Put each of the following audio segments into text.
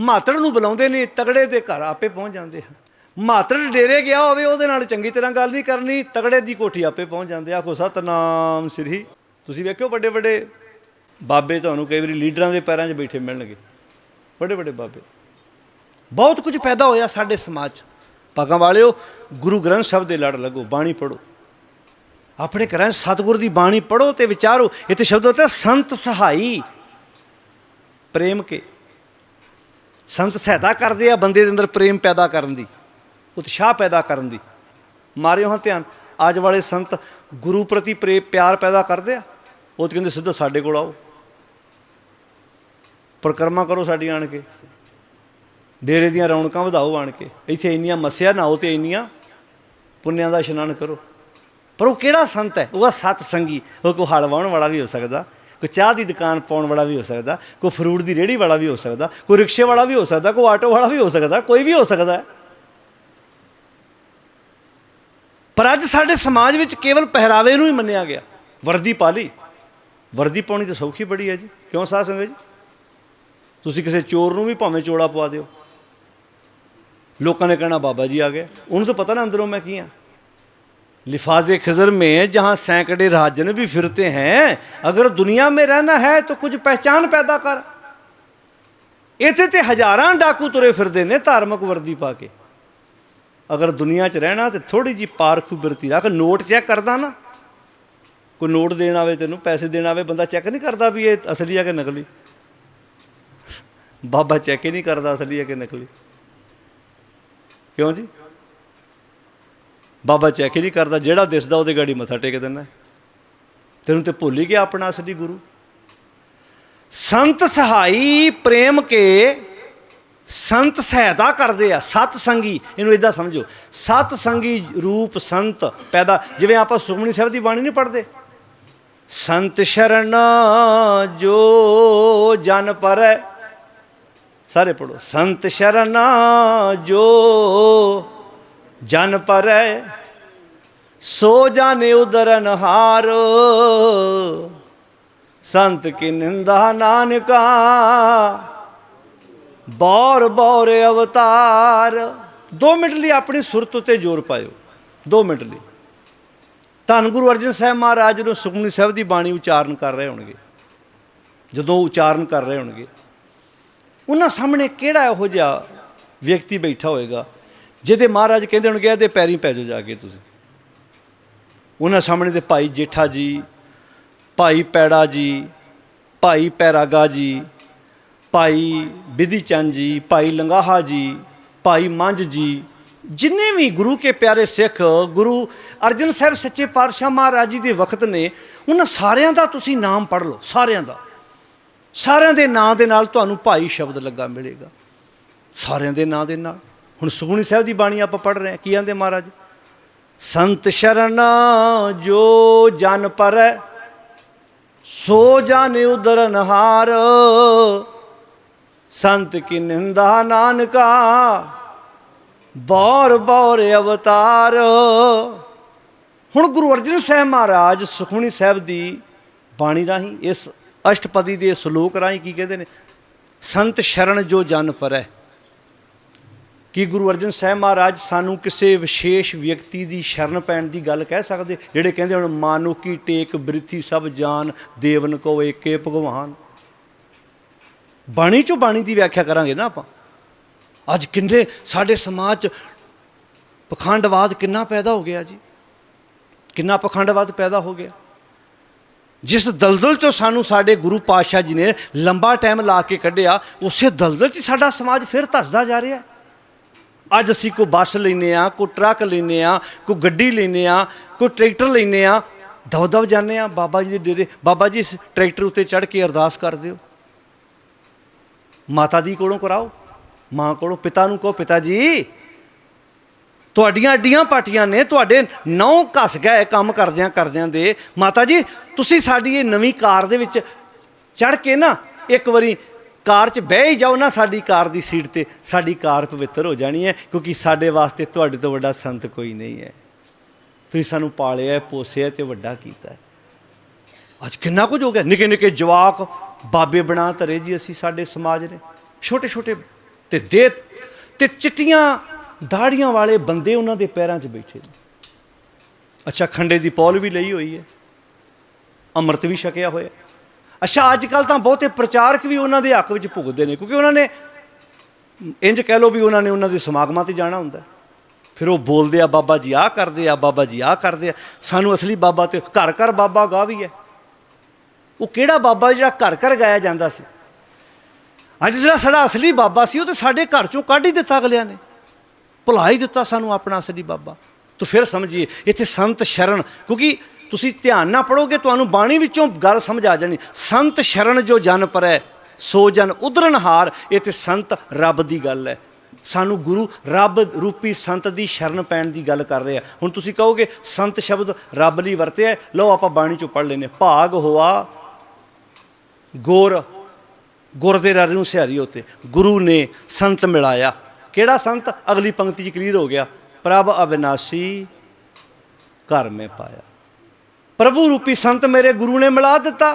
ਮਾਤੜ ਨੂੰ ਬੁਲਾਉਂਦੇ ਨੇ, ਤਗੜੇ ਦੇ ਘਰ ਆਪੇ ਪਹੁੰਚ ਜਾਂਦੇ ਹਨ। ਮਾਤੜ ਡੇਰੇ ਗਿਆ ਹੋਵੇ, ਉਹਦੇ ਨਾਲ ਚੰਗੀ ਤਰ੍ਹਾਂ ਗੱਲ ਨਹੀਂ ਕਰਨੀ, ਤਗੜੇ ਦੀ ਕੋਠੀ ਆਪੇ ਪਹੁੰਚ ਜਾਂਦੇ ਆਖੋ, ਸਤਨਾਮ ਸ੍ਰੀ ਤੁਸੀਂ ਵੇਖਿਓ ਵੱਡੇ ਵੱਡੇ ਬਾਬੇ ਤੁਹਾਨੂੰ ਕਈ ਵਾਰੀ ਲੀਡਰਾਂ ਦੇ ਪੈਰਾਂ 'ਚ ਬੈਠੇ ਮਿਲਣਗੇ। ਵੱਡੇ ਵੱਡੇ ਬਾਬੇ। ਬਹੁਤ ਕੁਝ ਪੈਦਾ ਹੋਇਆ ਸਾਡੇ ਸਮਾਜ 'ਚ। ਭਾਗਾਂ ਵਾਲਿਓ, ਗੁਰੂ ਗ੍ਰੰਥ ਸਾਹਿਬ ਦੇ ਲੜ ਲੱਗੋ, ਬਾਣੀ ਪੜੋ ਆਪਣੇ ਘਰਾਂ 'ਚ ਸਤਿਗੁਰ ਦੀ ਬਾਣੀ ਪੜੋ ਤੇ ਵਿਚਾਰੋ। ਇੱਥੇ ਸ਼ਬਦ ਹੁੰਦਾ ਸੰਤ ਸਹਾਈ। ਪ੍ਰੇਮ ਕੇ। ਸੰਤ ਸਹਾਇਤਾ ਕਰਦੇ ਆ, ਬੰਦੇ ਦੇ ਅੰਦਰ ਪ੍ਰੇਮ ਪੈਦਾ ਕਰਨ ਦੀ, ਉਤਸ਼ਾਹ ਪੈਦਾ ਕਰਨ ਦੀ। ਮਾਰਿਓ ਹਾਂ ਧਿਆਨ, ਅੱਜ ਵਾਲੇ ਸੰਤ ਗੁਰੂ ਪ੍ਰਤੀ ਪ੍ਰੇਮ, ਪਿਆਰ ਪੈਦਾ ਕਰਦੇ ਆ, ਉਹ ਤਾਂ ਕਹਿੰਦੇ ਸਿੱਧਾ ਸਾਡੇ ਕੋਲ ਆਓ। ਪ੍ਰਕਰਮਾ ਕਰੋ ਸਾਡੀ ਆਣ ਕੇ। ਡੇਰੇ ਦੀਆਂ ਰੌਣਕਾਂ ਵਧਾਓ ਆਣ ਕੇ। ਇੱਥੇ ਇੰਨੀਆਂ ਮੱਸਿਆ ਨਾਓ ਤੇ ਇੰਨੀਆਂ ਪੁੰਨਿਆਂ ਦਾ ਇਸ਼ਨਾਨ ਕਰੋ। ਪਰ ਉਹ ਕਿਹੜਾ ਸੰਤ ਹੈ? ਉਹ ਆ ਸਤ ਸੰਗੀ ਉਹ ਕੋ ਹਲ ਵਾਉਣ ਵਾਲਾ ਵੀ ਹੋ ਸਕਦਾ। ਕੋਈ ਚਾਹ ਦੀ ਦੁਕਾਨ ਪਾਉਣ ਵਾਲਾ ਵੀ ਹੋ ਸਕਦਾ, ਕੋਈ ਫਰੂਟ ਦੀ ਰੇਹੜੀ ਵਾਲਾ ਵੀ ਹੋ ਸਕਦਾ, ਕੋਈ ਰਿਕਸ਼ੇ ਵਾਲਾ ਵੀ ਹੋ ਸਕਦਾ, ਕੋਈ ਆਟੋ ਵਾਲਾ ਵੀ ਹੋ ਸਕਦਾ, ਕੋਈ ਵੀ ਹੋ ਸਕਦਾ। ਪਰ ਅੱਜ ਸਾਡੇ ਸਮਾਜ ਵਿੱਚ ਕੇਵਲ ਪਹਿਰਾਵੇ ਨੂੰ ਹੀ ਮੰਨਿਆ ਗਿਆ। ਵਰਦੀ ਪਾ ਲਈ। ਵਰਦੀ ਪਾਉਣੀ ਤਾਂ ਸੌਖੀ ਬੜੀ ਹੈ ਜੀ। ਕਿਉਂ ਸਾਧ ਸੰਗਤ ਜੀ? ਤੁਸੀਂ ਕਿਸੇ ਚੋਰ ਨੂੰ ਵੀ ਭਾਵੇਂ ਚੋੜਾ ਪਵਾ ਦਿਓ। ਲੋਕਾਂ ਨੇ ਕਹਿਣਾ, ਬਾਬਾ ਜੀ ਆ ਗਏ। ਉਹਨੂੰ ਤਾਂ ਪਤਾ ਨਾ ਅੰਦਰੋਂ ਮੈਂ ਕੀ ਹਾਂ लिफाजे खजर में जहाँ सैकड़े राजन भी फिरते हैं अगर दुनिया में रहना है तो कुछ पहचान पैदा कर ਇੱਥੇ ਤੇ ਹਜ਼ਾਰਾਂ ਡਾਕੂ ਤੁਰੇ ਫਿਰਦੇ ਨੇ ਧਾਰਮਿਕ ਵਰਦੀ ਪਾ ਕੇ ਅਗਰ ਦੁਨੀਆ 'ਚ ਰਹਿਣਾ ਤੇ ਥੋੜੀ ਜੀ ਪਾਰਖੂ ਬਿਰਤੀ ਰੱਖ ਨੋਟ ਚੈੱਕ ਕਰਦਾ ਨਾ ਕੋਈ ਨੋਟ ਦੇਣ ਆਵੇ ਤੈਨੂੰ ਪੈਸੇ ਦੇਣ ਆਵੇ ਬੰਦਾ ਚੈੱਕ ਨਹੀਂ ਕਰਦਾ ਵੀ ਇਹ ਅਸਲੀ ਆ ਕਿ ਨਕਲੀ ਬਾਬਾ ਚੈੱਕ ਹੀ ਨਹੀਂ ਕਰਦਾ ਅਸਲੀ ਆ ਕਿ ਨਕਲੀ ਕਿਉਂ ਜੀ ਬਾਬਾ ਚੈੱਕ ਹੀ ਨਹੀਂ ਕਰਦਾ, ਜਿਹੜਾ ਦਿਸਦਾ ਉਹਦੇ ਗਾੜੀ ਮੱਥਾ ਟੇਕ ਦਿੰਦਾ। ਤੈਨੂੰ ਤੇ ਭੁੱਲ ਹੀ ਗਿਆ ਆਪਣਾ ਅਸਲੀ ਗੁਰੂ। ਸੰਤ ਸਹਾਈ ਪ੍ਰੇਮ ਕੇ ਸੰਤ ਸਹਾਇਤਾ ਕਰਦੇ ਆ, ਸਤ ਸੰਗੀ, ਇਹਨੂੰ ਇਦਾਂ ਸਮਝੋ। ਸਤ ਸੰਗੀ ਰੂਪ ਸੰਤ ਪੈਦਾ, ਜਿਵੇਂ ਆਪਾਂ ਸੁਖਮਨੀ ਸਾਹਿਬ ਦੀ ਬਾਣੀ ਨਹੀਂ ਪੜ੍ਹਦੇ। ਸੰਤ ਸ਼ਰਨ ਜੋ ਜਨ ਪਰੈ। ਸਾਰੇ ਪੜੋ ਸੰਤ ਸ਼ਰਨ ਜੋ ਜਨ ਪਰੈ। ਸੋ ਜਾਣੇ ਉਦਰਨ ਹਾਰ। ਸੰਤ ਕੀ ਨਿੰਦਾ ਨਾਨਕਾ। ਬੌਰ ਬੌਰ ਅਵਤਾਰ। 2 ਮਿੰਟ ਲਈ ਆਪਣੀ ਸੁਰਤ ਉਤੇ ਜ਼ੋਰ ਪਾਇਓ। 2 ਮਿੰਟ ਲਈ। ਧੰਨ ਗੁਰੂ ਅਰਜਨ ਸਾਹਿਬ ਮਹਾਰਾਜ ਨੂੰ ਸੁਖਮਨੀ ਸਾਹਿਬ ਦੀ ਬਾਣੀ ਉਚਾਰਨ ਕਰ ਰਹੇ ਹੋਣਗੇ। ਜਦੋਂ ਉਚਾਰਨ ਕਰ ਰਹੇ ਹੋਣਗੇ। ਉਹਨਾਂ ਸਾਹਮਣੇ ਕਿਹੜਾ ਇਹੋ ਜਿਹਾ ਵਿਅਕਤੀ ਬੈਠਾ ਹੋਏਗਾ, ਜਿਹਦੇ ਮਹਾਰਾਜ ਕਹਿੰਦੇ ਹੋਣਗੇ, ਇਹਦੇ ਪੈਰੀਂ ਪੈ ਜਾਓ ਜਾ ਕੇ ਤੁਸੀਂ। ਉਹਨਾਂ ਸਾਹਮਣੇ ਦੇ ਭਾਈ ਜੇਠਾ ਜੀ, ਭਾਈ ਪੈੜਾ ਜੀ, ਭਾਈ ਪੈਰਾਗਾ ਜੀ, ਭਾਈ ਬਿਧੀ ਚੰਦ ਜੀ, ਭਾਈ ਲੰਗਾਹਾ ਜੀ, ਭਾਈ ਮੰਝ ਜੀ, ਜਿੰਨੇ ਵੀ ਗੁਰੂ ਕੇ ਪਿਆਰੇ ਸਿੱਖ, ਗੁਰੂ ਅਰਜਨ ਸਾਹਿਬ ਸੱਚੇ ਪਾਤਸ਼ਾਹ ਮਹਾਰਾਜ ਜੀ ਦੇ ਵਕਤ ਨੇ, ਉਹਨਾਂ ਸਾਰਿਆਂ ਦਾ ਤੁਸੀਂ ਨਾਮ ਪੜ੍ਹ ਲਓ, ਸਾਰਿਆਂ ਦਾ। ਸਾਰਿਆਂ ਦੇ ਨਾਂ ਦੇ ਨਾਲ ਤੁਹਾਨੂੰ ਭਾਈ ਸ਼ਬਦ ਲੱਗਾ ਮਿਲੇਗਾ। ਸਾਰਿਆਂ ਦੇ ਨਾਂ ਦੇ ਨਾਲ। ਹੁਣ ਸੁਖਮਨੀ ਸਾਹਿਬ ਦੀ ਬਾਣੀ ਆਪਾਂ ਪੜ੍ਹ ਰਹੇ ਹਾਂ। ਕੀ ਆਂਦੇ ਮਹਾਰਾਜ? ਸੰਤ ਸ਼ਰਨ ਜੋ ਜਨ ਪਰੈ, ਸੋ ਜਾਣੇ ਉਦਰਨ ਹਾਰ। ਸੰਤ ਕੀ ਨਿੰਦਾ ਨਾਨਕਾ, ਬੌਰ ਬੌਰ ਅਵਤਾਰ। ਹੁਣ ਗੁਰੂ ਅਰਜਨ ਸਾਹਿਬ ਮਹਾਰਾਜ ਸੁਖਮਨੀ ਸਾਹਿਬ ਦੀ ਬਾਣੀ ਰਾਹੀਂ ਇਸ ਅਸ਼ਟਪਦੀ ਦੇ ਸ਼ਲੋਕ ਰਾਹੀਂ ਕੀ ਕਹਿੰਦੇ ਨੇ? ਸੰਤ ਸ਼ਰਨ ਜੋ ਜਨ ਪਰੈ ਕੀ ਗੁਰੂ ਅਰਜਨ ਸਾਹਿਬ ਮਹਾਰਾਜ ਸਾਨੂੰ ਕਿਸੇ ਵਿਸ਼ੇਸ਼ ਵਿਅਕਤੀ ਦੀ ਸ਼ਰਨ ਪੈਣ ਦੀ ਗੱਲ ਕਹਿ ਸਕਦੇ? ਜਿਹੜੇ ਕਹਿੰਦੇ ਹੁਣ, ਮਾਨੋ ਕੀ ਟੇਕ ਬ੍ਰਿਥੀ ਸਭ ਜਾਨ, ਦੇਵਨ ਕੋ ਏਕੇ ਭਗਵਾਨ। ਬਾਣੀ ਚੋਂ ਬਾਣੀ ਦੀ ਵਿਆਖਿਆ ਕਰਾਂਗੇ ਨਾ ਆਪਾਂ। ਅੱਜ ਕਿੰਨੇ ਸਾਡੇ ਸਮਾਜ 'ਚ ਪਖੰਡਵਾਦ ਕਿੰਨਾ ਪੈਦਾ ਹੋ ਗਿਆ ਜੀ। ਕਿੰਨਾ ਪਖੰਡਵਾਦ ਪੈਦਾ ਹੋ ਗਿਆ। ਜਿਸ ਦਲਦਲ ਚੋਂ ਸਾਨੂੰ ਸਾਡੇ ਗੁਰੂ ਪਾਤਸ਼ਾਹ ਜੀ ਨੇ ਲੰਬਾ ਟਾਈਮ ਲਾ ਕੇ ਕੱਢਿਆ, ਉਸੇ ਦਲਦਲ 'ਚ ਸਾਡਾ ਸਮਾਜ ਫਿਰ ਧੱਸਦਾ ਜਾ ਰਿਹਾ। ਹੈ ਅੱਜ ਅਸੀਂ ਕੋਈ ਬੱਸ ਲੈਨੇ ਆ, ਕੋਈ ਟਰੱਕ ਲੈਨੇ ਆ, ਕੋਈ ਗੱਡੀ ਲੈਨੇ ਆ, ਕੋਈ ਟਰੈਕਟਰ ਲੈਨੇ ਆ, ਦਵ ਜਾਂਦੇ ਆ, ਬਾਬਾ ਜੀ ਦੇ ਡੇਰੇ, ਬਾਬਾ ਜੀ ਇਸ ਟਰੈਕਟਰ ਉੱਤੇ ਚੜ੍ਹ ਕੇ ਅਰਦਾਸ ਕਰ ਦਿਓ ਮਾਤਾ ਦੀ ਕੋਲੋਂ ਕਰਾਓ, ਮਾਂ ਕੋਲੋਂ, ਪਿਤਾ ਨੂੰ ਕਹੋ, ਪਿਤਾ ਜੀ, ਤੁਹਾਡੀਆਂ ਅੱਡੀਆਂ ਪਾਟੀਆਂ ਨੇ, ਤੁਹਾਡੇ ਨੌ ਘਸ ਗਏ ਕੰਮ ਕਰਦਿਆਂ ਕਰਦਿਆਂ ਦੇ। ਮਾਤਾ ਜੀ, ਤੁਸੀਂ ਸਾਡੀ ਇਹ ਨਵੀਂ ਕਾਰ ਦੇ ਵਿੱਚ ਚੜ ਕੇ ਨਾ ਇੱਕ ਵਾਰੀ ਕਾਰ 'ਚ ਬਹਿ ਹੀ ਜਾਓ ਨਾ, ਸਾਡੀ ਕਾਰ ਦੀ ਸੀਟ ਤੇ ਸਾਡੀ ਕਾਰ ਪਵਿੱਤਰ ਹੋ ਜਾਣੀ ਹੈ, ਕਿਉਂਕਿ ਸਾਡੇ ਵਾਸਤੇ ਤੁਹਾਡੇ ਤੋਂ ਵੱਡਾ ਸੰਤ ਕੋਈ ਨਹੀਂ ਹੈ। ਤੁਸੀਂ ਸਾਨੂੰ ਪਾਲਿਆ, ਪੋਸਿਆ ਤੇ ਵੱਡਾ ਕੀਤਾ ਅੱਜ ਕਿੰਨਾ ਕੁਝ ਹੋ ਗਿਆ। ਨਿੱਕੇ ਨਿੱਕੇ ਜਵਾਕ ਬਾਬੇ ਬਣਾ ਧਰੇ ਜੀ ਅਸੀਂ ਸਾਡੇ ਸਮਾਜ ਨੇ। ਛੋਟੇ ਛੋਟੇ ਤੇ ਦੇ ਤੇ ਚਿੱਟੀਆਂ ਦਾੜੀਆਂ ਵਾਲੇ ਬੰਦੇ ਉਹਨਾਂ ਦੇ ਪੈਰਾਂ 'ਚ ਬੈਠੇ ਨੇ। ਅੱਛਾ, ਖੰਡੇ ਦੀ ਪੌਲ ਵੀ ਲਈ ਹੋਈ ਹੈ। ਅੰਮ੍ਰਿਤ ਵੀ ਛਕਿਆ ਹੋਇਆ। ਅੱਛਾ ਅੱਜ ਕੱਲ ਤਾਂ ਬਹੁਤੇ ਪ੍ਰਚਾਰਕ ਵੀ ਉਹਨਾਂ ਦੇ ਹੱਕ ਵਿੱਚ ਭੁਗਦੇ ਨੇ, ਕਿਉਂਕਿ ਉਹਨਾਂ ਨੇ ਇੰਜ ਕਹਿ ਲਓ ਵੀ ਉਹਨਾਂ ਨੇ ਉਹਨਾਂ ਦੇ ਸਮਾਗਮਾਂ ਤੇ ਜਾਣਾ ਹੁੰਦਾ। ਫਿਰ ਉਹ ਬੋਲਦੇ ਆ, ਬਾਬਾ ਜੀ ਆਹ ਕਰਦੇ ਆ, ਬਾਬਾ ਜੀ ਆਹ ਕਰਦੇ ਆ। ਸਾਨੂੰ ਅਸਲੀ ਬਾਬਾ ਤੇ ਘਰ ਘਰ ਬਾਬਾ ਗਾ ਵੀ ਹੈ। ਉਹ ਕਿਹੜਾ ਬਾਬਾ ਜਿਹੜਾ ਘਰ ਘਰ ਗਾਇਆ ਜਾਂਦਾ ਸੀ? ਅੱਜ ਜਿਹੜਾ ਸਾਡਾ ਅਸਲੀ ਬਾਬਾ ਸੀ, ਉਹ ਤੇ ਸਾਡੇ ਘਰ ਚੋਂ ਕੱਢ ਹੀ ਦਿੱਤਾ ਅਗਲਿਆਂ ਨੇ। ਭੁਲਾ ਹੀ ਦਿੱਤਾ ਸਾਨੂੰ ਆਪਣਾ ਅਸਲੀ ਬਾਬਾ। ਤੋ ਫਿਰ ਸਮਝੀਏ, ਇੱਥੇ ਸੰਤ ਸ਼ਰਨ, ਕਿਉਂਕਿ ਤੁਸੀਂ ਧਿਆਨ ਨਾਲ ਪੜੋਗੇ, ਤੁਹਾਨੂੰ ਬਾਣੀ ਵਿੱਚੋਂ ਗੱਲ ਸਮਝ ਆ ਜਾਣੀ। ਸੰਤ ਸ਼ਰਨ ਜੋ ਜਨ ਪਰੈ, ਸੋ ਜਨ ਉਧਰਨਹਾਰ ਇਹ ਤੇ ਸੰਤ ਰੱਬ ਦੀ ਗੱਲ ਹੈ। ਸਾਨੂੰ ਗੁਰੂ ਰੱਬ ਰੂਪੀ ਸੰਤ ਦੀ ਸ਼ਰਨ ਪੈਣ ਦੀ ਗੱਲ ਕਰ ਰਿਹਾ ਹੁਣ ਤੁਸੀਂ ਕਹੋਗੇ, ਸੰਤ ਸ਼ਬਦ ਰੱਬ ਲਈ ਵਰਤਿਆ ਲਓ ਆਪਾਂ ਬਾਣੀ ਚੋਂ ਪੜ ਲੈਨੇ ਭਾਗ ਹੋਆ, ਗੁਰ ਗੁਰ ਦੇ ਰਾਰੇ ਨੂੰ ਸਿਹਾਰੀ ਉਤੇ। ਗੁਰੂ ਨੇ ਸੰਤ ਮਿਲਾਇਆ। ਕਿਹੜਾ ਸੰਤ? ਅਗਲੀ ਪੰਕਤੀ 'ਚ ਕਲੀਅਰ ਹੋ ਗਿਆ। ਪ੍ਰਭ ਅਬਿਨਾਸੀ ਘਰ ਮੇ ਪਾਇਆ। ਪ੍ਰਭੂ ਰੂਪੀ ਸੰਤ ਮੇਰੇ ਗੁਰੂ ਨੇ ਮਿਲਾ ਦਿੱਤਾ।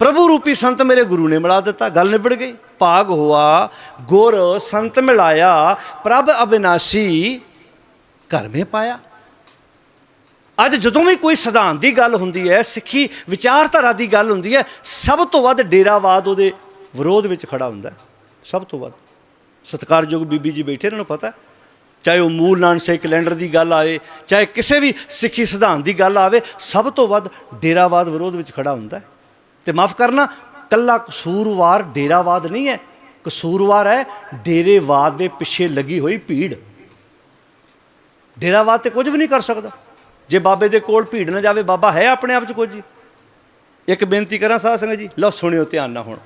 ਪ੍ਰਭੂ ਰੂਪੀ ਸੰਤ ਮੇਰੇ ਗੁਰੂ ਨੇ ਮਿਲਾ ਦਿੱਤਾ। ਗੱਲ ਨਿਬੜ ਗਈ। ਭਾਗ ਹੋਆ, ਗੁਰ ਸੰਤ ਮਿਲਾਇਆ, ਪ੍ਰਭ ਅਬਿਨਾਸੀ ਘਰ ਮੇ ਪਾਇਆ। ਅੱਜ ਜਦੋਂ ਵੀ ਕੋਈ ਸਿਧਾਂਤ ਦੀ ਗੱਲ ਹੁੰਦੀ ਹੈ, ਸਿੱਖੀ ਵਿਚਾਰਧਾਰਾ ਦੀ ਗੱਲ ਹੁੰਦੀ ਹੈ, ਸਭ ਤੋਂ ਵੱਧ ਡੇਰਾਵਾਦ ਉਹਦੇ ਵਿਰੋਧ ਵਿੱਚ ਖੜਾ ਹੁੰਦਾ ਸਭ ਤੋਂ ਵੱਧ। ਸਤਿਕਾਰਯੋਗ ਬੀਬੀ ਜੀ ਬੈਠੇ, ਇਹਨਾਂ ਨੂੰ ਪਤਾ ਚਾਹੇ ਉਹ ਮੂਲ ਨਾਨਕ ਕੈਲੰਡਰ ਦੀ ਗੱਲ ਆਵੇ, ਚਾਹੇ ਕਿਸੇ ਵੀ ਸਿੱਖੀ ਸਿਧਾਂਤ ਦੀ ਗੱਲ ਆਵੇ, ਸਭ ਤੋਂ ਵੱਧ ਡੇਰਾਵਾਦ ਵਿਰੋਧ ਵਿੱਚ ਖੜਾ ਹੁੰਦਾ ਹੈ। ਤੇ ਮਾਫ ਕਰਨਾ, ਕੱਲਾ ਕਸੂਰਵਾਰ ਡੇਰਾਵਾਦ ਨਹੀਂ ਹੈ। ਕਸੂਰਵਾਰ ਹੈ, ਡੇਰੇਵਾਦ ਦੇ ਪਿੱਛੇ ਲੱਗੀ ਹੋਈ ਭੀੜ। ਡੇਰਾਵਾਦ ਤੇ ਕੁਝ ਵੀ ਨਹੀਂ ਕਰ ਸਕਦਾ। ਜੇ ਬਾਬੇ ਦੇ ਕੋਲ ਭੀੜ ਨਾ ਜਾਵੇ, ਬਾਬਾ ਹੈ ਆਪਣੇ ਆਪ 'ਚ ਕੁਝ ਹੀ। ਇੱਕ ਬੇਨਤੀ ਕਰਾਂ ਸਾਧ ਸੰਗਤ ਜੀ, ਲਓ ਸੁਣਿਓ ਧਿਆਨ ਨਾਲ ਹੁਣ।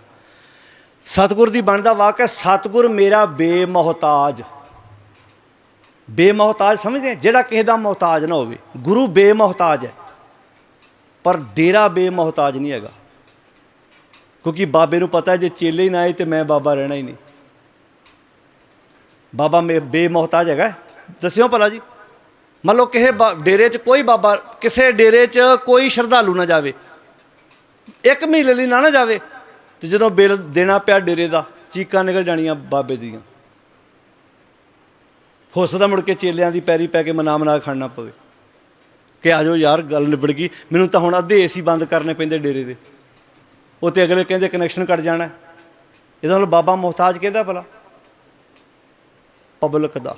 ਸਤਿਗੁਰ ਦੀ ਬਣਦਾ ਵਾਕ ਹੈ, ਸਤਿਗੁਰ ਮੇਰਾ ਬੇਮੋਹਤਾਜ। ਬੇਮੋਹਤਾਜ ਸਮਝਦੇ ਜਿਹੜਾ ਕਿਸੇ ਦਾ ਮੁਹਤਾਜ ਨਾ ਹੋਵੇ। ਗੁਰੂ ਬੇਮੋਹਤਾਜ ਹੈ। ਪਰ ਡੇਰਾ ਬੇਮੋਹਤਾਜ ਨਹੀਂ ਹੈਗਾ। ਕਿਉਂਕਿ ਬਾਬੇ ਨੂੰ ਪਤਾ ਜੇ ਚੇਲੇ ਹੀ ਨਾ ਆਏ ਤੇ ਮੈਂ ਬਾਬਾ ਰਹਿਣਾ ਹੀ ਨਹੀਂ। ਬਾਬਾ ਮੇ, ਬੇਮੋਹਤਾਜ ਹੈਗਾ ਦੱਸਿਓ ਭਲਾ ਜੀ। ਮੰਨ ਲਓ ਕਿਸੇ ਬਾ- ਡੇਰੇ 'ਚ ਕੋਈ ਬਾਬਾ, ਕਿਸੇ ਡੇਰੇ 'ਚ ਕੋਈ ਸ਼ਰਧਾਲੂ ਨਾ ਜਾਵੇ। ਇੱਕ ਮਹੀਨੇ ਲਈ ਨਾ ਨਾ ਜਾਵੇ। ਤੇ ਜਦੋਂ ਬਿੱਲ ਦੇਣਾ ਪਿਆ ਡੇਰੇ ਦਾ, ਚੀਕਾਂ ਨਿਕਲ ਜਾਣੀਆਂ ਬਾਬੇ ਦੀਆਂ। ਹੋ ਸਕਦਾ ਮੁੜ ਕੇ ਚੇਲਿਆਂ ਦੀ ਪੈਰੀ ਪੈ ਕੇ ਮਨਾ ਮਨਾ ਖੜਨਾ ਪਵੇ। ਕਿ ਆਜੋ ਯਾਰ, ਗੱਲ ਨਿਬੜ ਗਈ। ਮੈਨੂੰ ਤਾਂ ਹੁਣ ਅੱਧੇ ਏਸੀ ਬੰਦ ਕਰਨੇ ਪੈਂਦੇ ਡੇਰੇ ਦੇ। ਉੱਤੇ ਅਗਲੇ ਕਹਿੰਦੇ ਕਨੈਕਸ਼ਨ ਕੱਟ ਜਾਣਾ। ਇਹਦਾ ਮਤਲਬ ਬਾਬਾ ਮੁਹਤਾਜ ਕਿਹਦਾ ਭਲਾ। ਪਬਲਿਕ ਦਾ।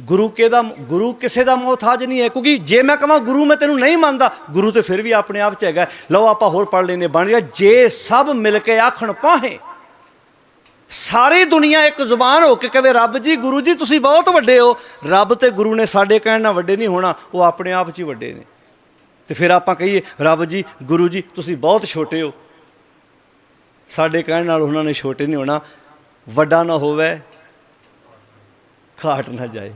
ਗੁਰੂ ਕਿਹਦਾ, ਗੁਰੂ ਕਿਸੇ ਦਾ ਮੁਹਤਾਜ ਨਹੀਂ ਹੈ। ਕਿਉਂਕਿ ਜੇ ਮੈਂ ਕਹਾਂ ਗੁਰੂ ਮੈਂ ਤੈਨੂੰ ਨਹੀਂ ਮੰਨਦਾ, ਗੁਰੂ ਤੇ ਫਿਰ ਵੀ ਆਪਣੇ ਆਪ ਚ ਹੈਗਾ। ਲਓ ਆਪਾਂ ਹੋਰ ਪੜ ਲੈਨੇ ਬਣ ਗਿਆ, ਜੇ ਸਭ ਮਿਲ ਕੇ ਆਖਣ ਪਾਹੇ ਸਾਰੀ ਦੁਨੀਆ ਇੱਕ ਜ਼ੁਬਾਨ ਹੋ ਕੇ ਕਹੇ, ਰੱਬ ਜੀ, ਗੁਰੂ ਜੀ, ਤੁਸੀਂ ਬਹੁਤ ਵੱਡੇ ਹੋ। ਰੱਬ ਤੇ ਗੁਰੂ ਨੇ ਸਾਡੇ ਕਹਿਣ ਨਾਲ ਵੱਡੇ ਨਹੀਂ ਹੋਣਾ, ਉਹ ਆਪਣੇ ਆਪ 'ਚ ਹੀ ਵੱਡੇ ਨੇ। ਤੇ ਫਿਰ ਆਪਾਂ ਕਹੀਏ, ਰੱਬ ਜੀ, ਗੁਰੂ ਜੀ, ਤੁਸੀਂ ਬਹੁਤ ਛੋਟੇ ਹੋ। ਸਾਡੇ ਕਹਿਣ ਨਾਲ ਉਹਨਾਂ ਨੇ ਛੋਟੇ ਨਹੀਂ ਹੋਣਾ। ਵੱਡਾ ਨਾ ਹੋਵੇ, ਘਾਟ ਨਾ ਜਾਏ।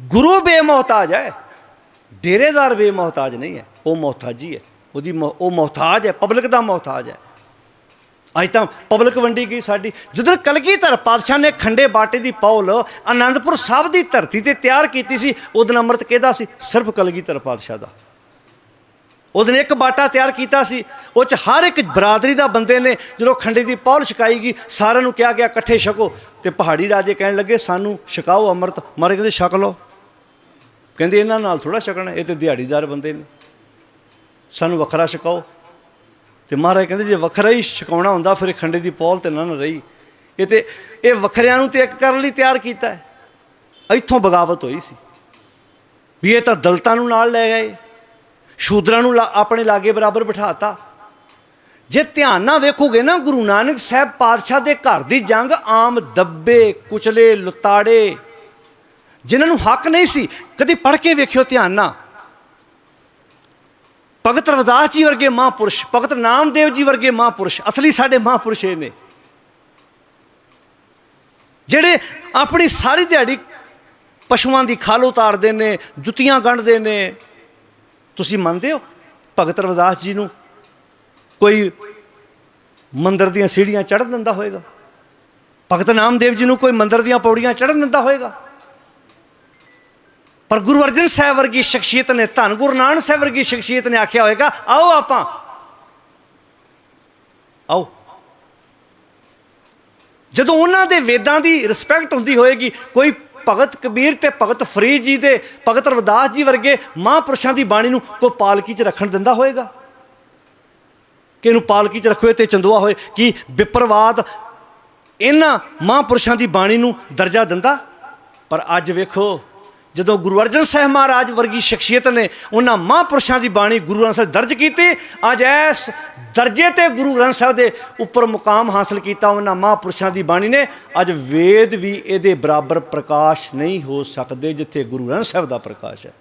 ਗੁਰੂ ਬੇਮੋਹਤਾਜ ਹੈ। ਡੇਰੇਦਾਰ ਬੇਮੋਹਤਾਜ ਨਹੀਂ ਹੈ। ਉਹ ਮੁਹਤਾਜੀ ਹੈ। ਉਹਦੀ ਮੁਹ- ਉਹ ਮੁਹਤਾਜ ਹੈ, ਪਬਲਿਕ ਦਾ ਮੁਹਤਾਜ ਹੈ। ਅੱਜ ਤਾਂ ਪਬਲਿਕ ਵੰਡੀ ਗਈ ਸਾਡੀ। ਜਦੋਂ ਕਲਗੀਧਰ ਪਾਤਸ਼ਾਹ ਨੇ ਖੰਡੇ ਬਾਟੇ ਦੀ ਪੌਲ ਆਨੰਦਪੁਰ ਸਾਹਿਬ ਦੀ ਧਰਤੀ ਤੇ ਤਿਆਰ ਕੀਤੀ ਸੀ ਉਦੋਂ ਅੰਮ੍ਰਿਤ ਕਿਹਦਾ ਸੀ? ਸਿਰਫ ਕਲਗੀਧਰ ਪਾਤਸ਼ਾਹ ਦਾ। ਉਹਨੇ ਇੱਕ ਬਾਟਾ ਤਿਆਰ ਕੀਤਾ ਸੀ, ਉਹ ਚ ਹਰ ਇੱਕ ਬਰਾਦਰੀ ਦਾ ਬੰਦੇ ਨੇ ਜਦੋਂ ਖੰਡੇ ਦੀ ਪੌਲ ਛਕਾਈ ਗਈ, ਸਾਰਿਆਂ ਨੂੰ ਕਿਹਾ ਗਿਆ, ਇਕੱਠੇ ਛਕੋ। ਤੇ ਪਹਾੜੀ ਰਾਜੇ ਕਹਿਣ ਲੱਗੇ, ਸਾਨੂੰ ਛਕਾਓ ਅੰਮ੍ਰਿਤ ਮਾਰੇ ਕਹਿੰਦੇ ਛਕ ਲਓ। ਕਹਿੰਦੇ, ਇਹਨਾਂ ਨਾਲ ਥੋੜਾ ਛਕਣਾ, ਇਹ ਤੇ ਦਿਹਾੜੀਦਾਰ ਬੰਦੇ ਨੇ। ਸਾਨੂੰ ਵੱਖਰਾ ਛਕਾਓ। ਤੇ ਮਹਾਰਾਜ ਕਹਿੰਦੇ ਜੇ ਵੱਖਰਾ ਹੀ ਛਕਾਉਣਾ ਹੁੰਦਾ, ਫਿਰ ਖੰਡੇ ਦੀ ਪੌਲ ਤੇ ਨਾ ਰਹੀ। ਇਹ ਤੇ, ਇਹ ਵੱਖਰਿਆਂ ਨੂੰ ਤੇ ਇੱਕ ਕਰਨ ਲਈ ਤਿਆਰ ਕੀਤਾ ਹੈ। ਇੱਥੋਂ ਬਗਾਵਤ ਹੋਈ ਸੀ। ਵੀ ਇਹ ਤਾਂ ਦਲਤਾਂ ਨੂੰ ਨਾਲ ਲੈ ਗਏ, ਸ਼ੂਦਰਾਂ ਨੂੰ ਲਾ- ਆਪਣੇ ਲਾਗੇ ਬਰਾਬਰ ਬਿਠਾਤਾ। ਜੇ ਧਿਆਨ ਨਾਲ ਵੇਖੋਗੇ ਨਾ, ਗੁਰੂ ਨਾਨਕ ਸਾਹਿਬ ਪਾਤਸ਼ਾਹ ਦੇ ਘਰ ਦੀ ਜੰਗ ਆਮ ਦੱਬੇ, ਕੁਚਲੇ, ਲੁਤਾੜੇ, ਜਿਨ੍ਹਾਂ ਨੂੰ ਹੱਕ ਨਹੀਂ ਸੀ, ਕਦੀ ਪੜ੍ਹ ਕੇ ਵੇਖਿਓ ਧਿਆਨ ਨਾਲ। ਭਗਤ ਰਵਿਦਾਸ ਜੀ ਵਰਗੇ ਮਹਾਂਪੁਰਸ਼, ਭਗਤ ਨਾਮਦੇਵ ਜੀ ਵਰਗੇ ਮਹਾਂਪੁਰਸ਼, ਅਸਲੀ ਸਾਡੇ ਮਹਾਂਪੁਰਸ਼ ਇਹ ਨੇ। ਜਿਹੜੇ ਆਪਣੀ ਸਾਰੀ ਦਿਹਾੜੀ ਪਸ਼ੂਆਂ ਦੀ ਖਾਲ ਉਤਾਰਦੇ ਨੇ, ਜੁੱਤੀਆਂ ਗੰਢਦੇ ਨੇ, ਤੁਸੀਂ ਮੰਨਦੇ ਹੋ? ਭਗਤ ਰਵਿਦਾਸ ਜੀ ਨੂੰ ਕੋਈ ਮੰਦਰ ਦੀਆਂ ਸੀੜੀਆਂ ਚੜ੍ਹਨ ਦਿੰਦਾ ਹੋਵੇਗਾ ਭਗਤ ਨਾਮਦੇਵ ਜੀ ਨੂੰ ਕੋਈ ਮੰਦਰ ਦੀਆਂ ਪੌੜੀਆਂ ਚੜ੍ਹਨ ਦਿੰਦਾ ਹੋਵੇਗਾ ਪਰ ਗੁਰੂ ਅਰਜਨ ਸਾਹਿਬ ਵਰਗੀ ਸ਼ਖਸੀਅਤ ਨੇ ਧੰਨ, ਗੁਰੂ ਨਾਨਕ ਸਾਹਿਬ ਵਰਗੀ ਸ਼ਖਸੀਅਤ ਨੇ ਆਖਿਆ ਹੋਵੇਗਾ ਆਓ ਆਪਾਂ। ਆਓ। ਜਦੋਂ ਉਹਨਾਂ ਦੇ ਵੇਦਾਂ ਦੀ ਰਿਸਪੈਕਟ ਹੁੰਦੀ ਹੋਏਗੀ, ਕੋਈ ਭਗਤ ਕਬੀਰ ਤੇ ਭਗਤ ਫਰੀਦ ਜੀ ਦੇ, ਭਗਤ ਰਵਿਦਾਸ ਜੀ ਵਰਗੇ ਮਹਾਂਪੁਰਸ਼ਾਂ ਦੀ ਬਾਣੀ ਨੂੰ ਕੋਈ ਪਾਲਕੀ 'ਚ ਰੱਖਣ ਦਿੰਦਾ ਹੋਏਗਾ? ਕਿ ਇਹਨੂੰ ਪਾਲਕੀ 'ਚ ਰੱਖੋ ਤੇ ਚੰਦੋਆ ਹੋਏ, ਕਿ ਵਿਪਰਵਾਦ ਇਹਨਾਂ ਮਹਾਂਪੁਰਸ਼ਾਂ ਦੀ ਬਾਣੀ ਨੂੰ ਦਰਜਾ ਦਿੰਦਾ? ਪਰ ਅੱਜ ਵੇਖੋ ਜਦੋਂ ਗੁਰੂ ਅਰਜਨ ਸਾਹਿਬ ਮਹਾਰਾਜ ਵਰਗੀ ਸ਼ਖਸੀਅਤ ਨੇ ਉਹਨਾਂ ਮਹਾਂਪੁਰਸ਼ਾਂ ਦੀ ਬਾਣੀ ਗੁਰੂ ਗ੍ਰੰਥ ਸਾਹਿਬ ਦਰਜ ਕੀਤੀ, ਅੱਜ ਇਸ ਦਰਜੇ ਤੇ ਗੁਰੂ ਗ੍ਰੰਥ ਸਾਹਿਬ ਦੇ ਉੱਪਰ ਮੁਕਾਮ ਹਾਸਲ ਕੀਤਾ ਉਹਨਾਂ ਮਹਾਂਪੁਰਸ਼ਾਂ ਦੀ ਬਾਣੀ ਨੇ। ਅੱਜ ਵੇਦ ਵੀ ਇਹਦੇ ਬਰਾਬਰ ਪ੍ਰਕਾਸ਼ ਨਹੀਂ ਹੋ ਸਕਦੇ ਜਿੱਥੇ ਗੁਰੂ ਗ੍ਰੰਥ ਸਾਹਿਬ ਦਾ ਪ੍ਰਕਾਸ਼ ਹੈ।